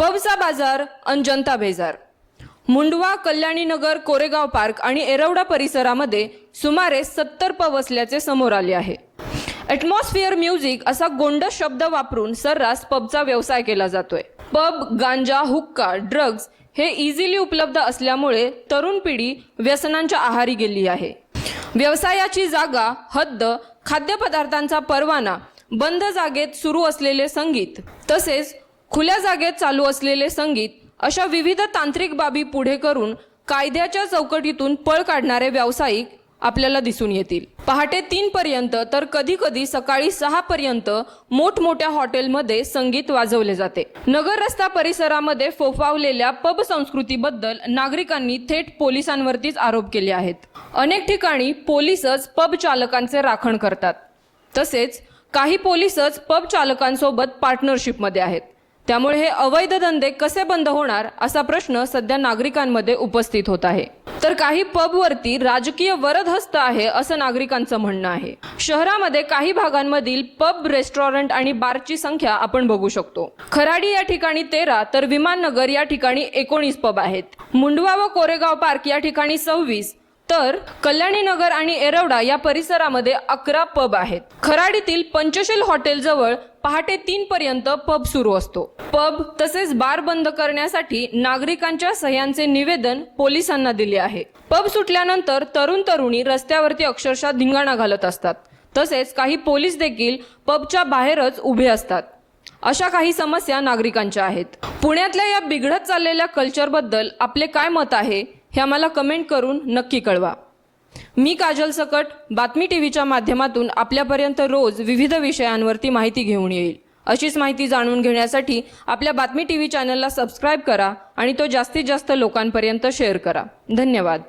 पबचा बाजार अंजंता बेजार. मुंडवा कल्याणीनगर कोरेगाव पार्क आणि एरवडा परिसरामध्ये सुमारे सत्तर पब असल्याचे समोर आले आहे. ॲटमॉस्फिअर म्युझिक असा गोंड शब्द वापरून सर्रास पबचा व्यवसाय केला जातोय. पब गांजा हुक्का ड्रग्ज हे इझिली उपलब्ध असल्यामुळे तरुण पिढी व्यसनांच्या आहारी गेली आहे. व्यवसायाची जागा हद्द खाद्यपदार्थांचा परवाना बंद जागेत सुरू असलेले संगीत तसेच खुल्या जागेत चालू असलेले संगीत अशा विविध तांत्रिक बाबी पुढे करून कायद्याच्या चौकटीतून पळ काढणारे व्यावसायिक आपल्याला दिसून येतील. पहाटे तीन पर्यंत तर कधी कधी सकाळी सहा पर्यंत मोठमोठ्या हॉटेलमध्ये संगीत वाजवले जाते. नगर रस्ता परिसरामध्ये फोफावलेल्या पब संस्कृतीबद्दल नागरिकांनी थेट पोलिसांवरतीच आरोप केले आहेत. अनेक ठिकाणी पोलीसच पब चालकांचे राखण करतात. तसेच काही पोलीसच पब चालकांसोबत पार्टनरशिपमध्ये आहेत. त्यामुळे हे अवैध धंदे कसे बंद होणार असा प्रश्न सध्या नागरिकांमध्ये उपस्थित होत आहे. तर काही पबवरती राजकीय वरदहस्त आहे असं नागरिकांचं म्हणणं आहे. शहरामध्ये काही भागांमधील पब रेस्टॉरंट आणि बारची संख्या आपण बघू शकतो. खराडी या ठिकाणी तेरा तर विमाननगर या ठिकाणी एकोणीस पब आहेत. मुंडवा व कोरेगाव पार्क या ठिकाणी सव्वीस तर कल्याणीनगर आणि एरवडा या परिसरामध्ये अकरा पब आहेत. खराडीतील पंचशील हॉटेलजवळ पहाटे तीन पर्यंत पब सुरू असतो. पब तसेच बार बंद करण्यासाठी नागरिकांच्या सह्यांचे निवेदन पोलिसांना दिले आहे. पब सुटल्यानंतर तरुण तरुणी रस्त्यावरती अक्षरशः धिंगाणा घालत असतात. तसेच काही पोलीस देखील पबच्या बाहेरच उभे असतात. अशा काही समस्या नागरिकांच्या आहेत. पुण्यातल्या या बिघडत चाललेल्या कल्चरबद्दल आपले काय मत आहे? हे आम्हाला कमेंट करून नक्की कळवा. मी काजल सकट बातमी टी व्हीच्या माध्यमातून आपल्यापर्यंत रोज विविध विषयांवरती माहिती घेऊन येईल. अशीच माहिती जाणून घेण्यासाठी आपल्या बातमी टी व्ही चॅनलला सबस्क्राईब करा आणि तो जास्तीत जास्त लोकांपर्यंत शेअर करा. धन्यवाद.